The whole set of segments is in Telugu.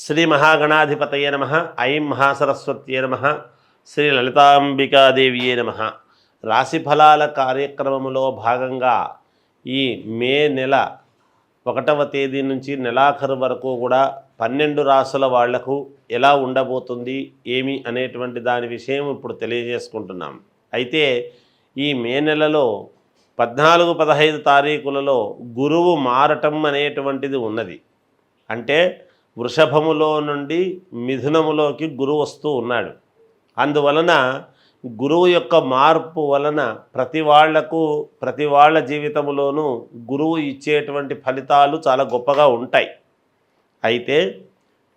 శ్రీ మహాగణాధిపతయ నమ ఐం మహాసరస్వత్యే నమ శ్రీ లలితాంబికాదేవియే నమ. రాశి ఫలాల కార్యక్రమంలో భాగంగా ఈ మే నెల ఒకటవ తేదీ నుంచి నెలాఖరు వరకు కూడా పన్నెండు రాసుల వాళ్ళకు ఎలా ఉండబోతుంది ఏమి అనేటువంటి దాని విషయం ఇప్పుడు తెలియజేసుకుంటున్నాం. అయితే ఈ మే నెలలో పద్నాలుగు పదహైదు తారీఖులలో గురువు మారటం అనేటువంటిది ఉన్నది. అంటే వృషభములో నుండి మిథునములోకి గురువు వస్తూ ఉన్నాడు. అందువలన గురువు యొక్క మార్పు వలన ప్రతి వాళ్ళకు ప్రతి వాళ్ళ జీవితంలోనూ గురువు ఇచ్చేటువంటి ఫలితాలు చాలా గొప్పగా ఉంటాయి. అయితే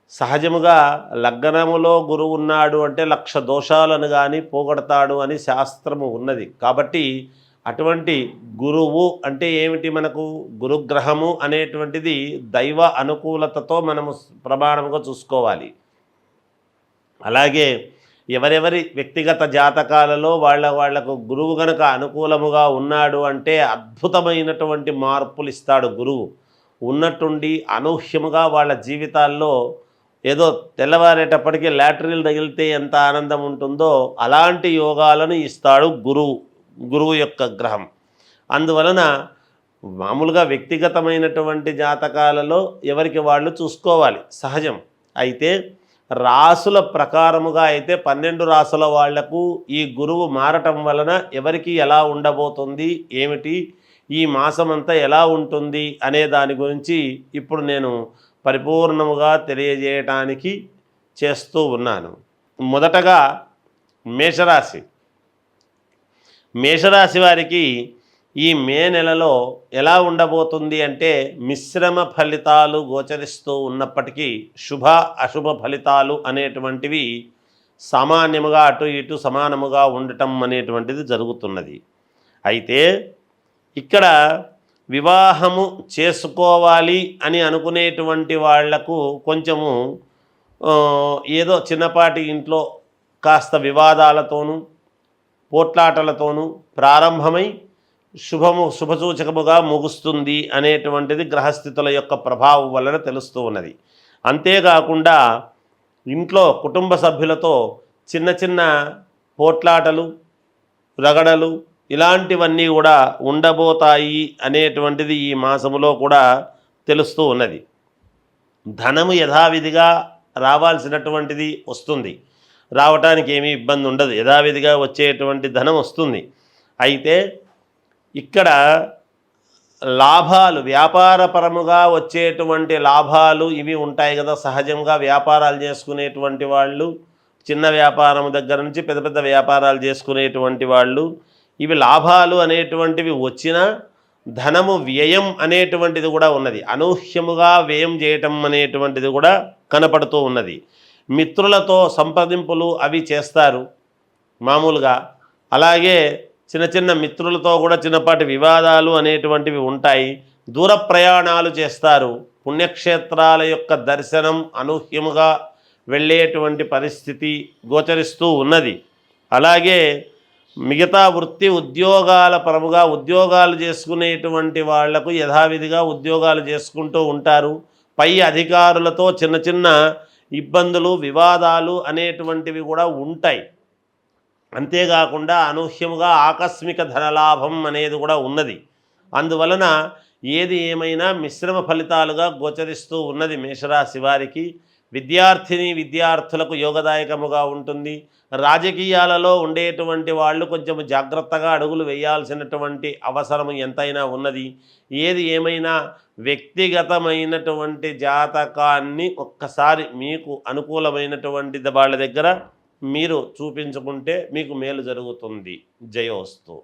సహజముగా లగ్నములో గురువు ఉన్నాడు అంటే లక్ష దోషాలను కానీ పోగొడతాడు అని శాస్త్రము ఉన్నది. కాబట్టి అటువంటి గురువు అంటే ఏమిటి మనకు? గురుగ్రహము అనేటువంటిది దైవ అనుకూలతతో మనము ప్రమాణముగా చూసుకోవాలి. అలాగే ఎవరెవరి వ్యక్తిగత జాతకాలలో వాళ్ళ వాళ్ళకు గురువు గనక అనుకూలముగా ఉన్నాడు అంటే అద్భుతమైనటువంటి మార్పులు ఇస్తాడు గురువు. ఉన్నట్టుండి అనూహ్యముగా వాళ్ళ జీవితాల్లో ఏదో తెల్లవారేటప్పటికీ లాటరీలు తగిలితే ఎంత ఆనందం ఉంటుందో అలాంటి యోగాలను ఇస్తాడు గురువు. గురువు యొక్క గ్రహం. అందువలన మామూలుగా వ్యక్తిగతమైనటువంటి జాతకాలలో ఎవరికి వాళ్ళు చూసుకోవాలి? సహజం. అయితే రాసుల ప్రకారముగా అయితే పన్నెండు రాసుల వాళ్ళకు ఈ గురువు మారటం వలన ఎవరికి ఎలా ఉండబోతుంది? ఏమిటి? ఈ మాసమంతా ఎలా ఉంటుంది? అనే దాని గురించి ఇప్పుడు నేను పరిపూర్ణముగా తెలియజేయటానికి చేస్తూ ఉన్నాను. మొదటగా మేషరాశి. మేషరాశి వారికి ఈ మే నెలలో ఎలా ఉండబోతుంది అంటే మిశ్రమ ఫలితాలు గోచరిస్తూ ఉన్నప్పటికీ శుభ అశుభ ఫలితాలు అనేటువంటివి సామాన్యముగా అటు ఇటు సమానముగా ఉండటం అనేటువంటిది జరుగుతున్నది. అయితే ఇక్కడ వివాహము చేసుకోవాలి అని అనుకునేటువంటి వాళ్ళకు కొంచెము ఏదో చిన్నపాటి ఇంట్లో కాస్త వివాదాలతోనూ పోట్లాటలతోనూ ప్రారంభమై శుభము శుభసూచకముగా ముగుస్తుంది అనేటువంటిది గ్రహస్థితుల యొక్క ప్రభావం వలన తెలుస్తూ ఉన్నది. అంతేకాకుండా ఇంట్లో కుటుంబ సభ్యులతో చిన్న చిన్న పోట్లాటలు రగడలు ఇలాంటివన్నీ కూడా ఉండబోతాయి అనేటువంటిది ఈ మాసములో కూడా తెలుస్తూ ఉన్నది. ధనము యథావిధిగా రావాల్సినటువంటిది వస్తుంది. రావటానికి ఏమీ ఇబ్బంది ఉండదు. యథావిధిగా వచ్చేటువంటి ధనం వస్తుంది. అయితే ఇక్కడ లాభాలు వ్యాపారపరముగా వచ్చేటువంటి లాభాలు ఇవి ఉంటాయి కదా. సహజంగా వ్యాపారాలు చేసుకునేటువంటి వాళ్ళు చిన్న వ్యాపారం దగ్గర నుంచి పెద్ద పెద్ద వ్యాపారాలు చేసుకునేటువంటి వాళ్ళు ఇవి లాభాలు అనేటువంటివి వచ్చినా ధనము వ్యయం అనేటువంటిది కూడా ఉన్నది. అనూహ్యముగా వ్యయం చేయటం అనేటువంటిది కూడా కనపడుతూ ఉన్నది. మిత్రులతో సంప్రదింపులు అవి చేస్తారు మామూలుగా. అలాగే చిన్న చిన్న మిత్రులతో కూడా చిన్నపాటి వివాదాలు అనేటువంటివి ఉంటాయి. దూర ప్రయాణాలు చేస్తారు. పుణ్యక్షేత్రాల యొక్క దర్శనం అనూహ్యముగా వెళ్ళేటువంటి పరిస్థితి గోచరిస్తూ ఉన్నది. అలాగే మిగతా వృత్తి ఉద్యోగాల పరముగా ఉద్యోగాలు చేసుకునేటువంటి వాళ్ళకు యథావిధిగా ఉద్యోగాలు చేసుకుంటూ ఉంటారు. పై అధికారులతో చిన్న చిన్న ఇబ్బందులు వివాదాలు అనేటువంటివి కూడా ఉంటాయి. అంతేకాకుండా అనూహ్యముగా ఆకస్మిక ధనలాభం అనేది కూడా ఉన్నది. అందువలన ఏది ఏమైనా మిశ్రమ ఫలితాలుగా గోచరిస్తూ ఉన్నది మేషరాశి వారికి విద్యార్థిని విద్యార్థులకు యోగదాయకముగా ఉంటుంది. రాజకీయాలలో ఉండేటువంటి వాళ్ళు కొంచెం జాగ్రత్తగా అడుగులు వేయాల్సినటువంటి అవసరం ఎంతైనా ఉన్నది. ఏది ఏమైనా వ్యక్తిగతమైనటువంటి జాతకాన్ని ఒక్కసారి మీకు అనుకూలమైనటువంటి వాళ్ళ దగ్గర మీరు చూపించుకుంటే మీకు మేలు జరుగుతుంది. జయోస్తు.